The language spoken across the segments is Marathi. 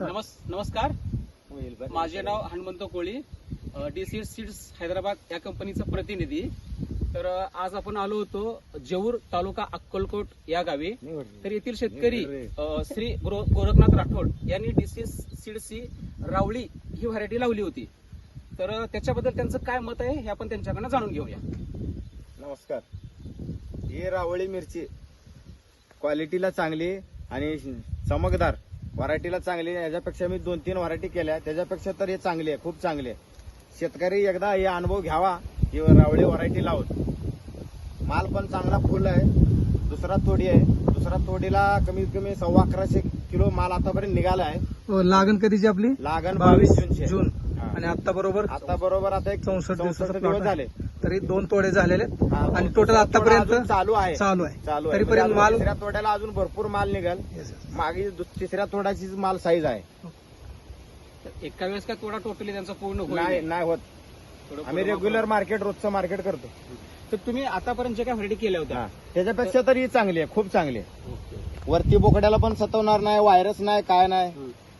नमस् नमस्कार. माझे नाव Hanumant Koli. D C seeds Hyderabad या कंपनीचा प्रतिनिधी. तर आज आपण आलो होतो जेऊर तालुका अक्कलकोट या गावी. तर येथील शेतकरी श्री गोर- गोरखनाथ राठोड यांनी डी सी सीड्सची रावळी ही व्हरायटी लावली होती. तर त्याच्याबद्दल त्यांचं काय मत आहे हे आपण त्यांच्याकडनं जाणून घेऊया. नमस्कार. ही रावळी मिरची क्वालिटीला चांगली आणि चमकदार व्हरायटीला चांगली याच्यापेक्षा मी दोन तीन व्हरायटी केल्या. त्याच्यापेक्षा तर हे चांगली आहे खूप चांगली आहे. शेतकरी एकदा हे अनुभव घ्यावा ही रावळी व्हरायटी लावून. माल पण चांगला फुल आहे. दुसरा तोडी आहे. दुसरा तोडीला कमीत कमी सव्वा अकराशे किलो माल आतापर्यंत निघाला आहे. हो, लागण कधीची आपली? लागण बावीस जूनचे जून. आणि आता बरोबर आता बरोबर आता एक चौसष्ट दिवस झाले. तरी दोन तोडे झालेले आहेत. हा, आणि टोटल आतापर्यंत चालू आहे. चालू आहे. चालू आहे. तरीपर्यंत म्हणजे माल अजून तिसऱ्या तोड्याला अजून भरपूर माल निघाल. Yes, yes. मागे दु- तिसऱ्या तोड्याची माल साईज आहे. तर एका वेळेस काय थोडा टोटली त्यांचा पूर्ण नाही होईल? नाही होत. थोडं आम्ही रेग्युलर मार्केट रोजचं मार्केट करतो. तर तुम्ही आतापर्यंत जे काय व्हरायटी केल्या होत्या? हा. त्याच्यापेक्षा तर ही चांगली आहे खूप चांगली आहे. वरती बोकड्याला पण सतवणार नाही व्हायरस नाही काय नाही.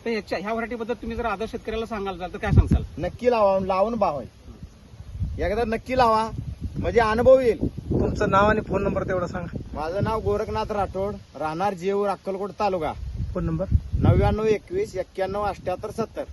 तर ह्याच्या ह्या व्हरायटी बद्दल तुम्ही जर आदर्श शेतकऱ्याला सांगाल तर काय सांगाल नक्की लावा लावून बावाय एकदा नक्की लावा. म्हणजे अनुभव येईल. तुमचं नाव आणि फोन नंबर तेवढा सांगा. माझं नाव गोरखनाथ राठोड राहणार जेऊर अक्कलकोट तालुका. Phone number? नव्याण्णव एकवीस एक्क्याण्णव अठ्याहत्तर सत्तर.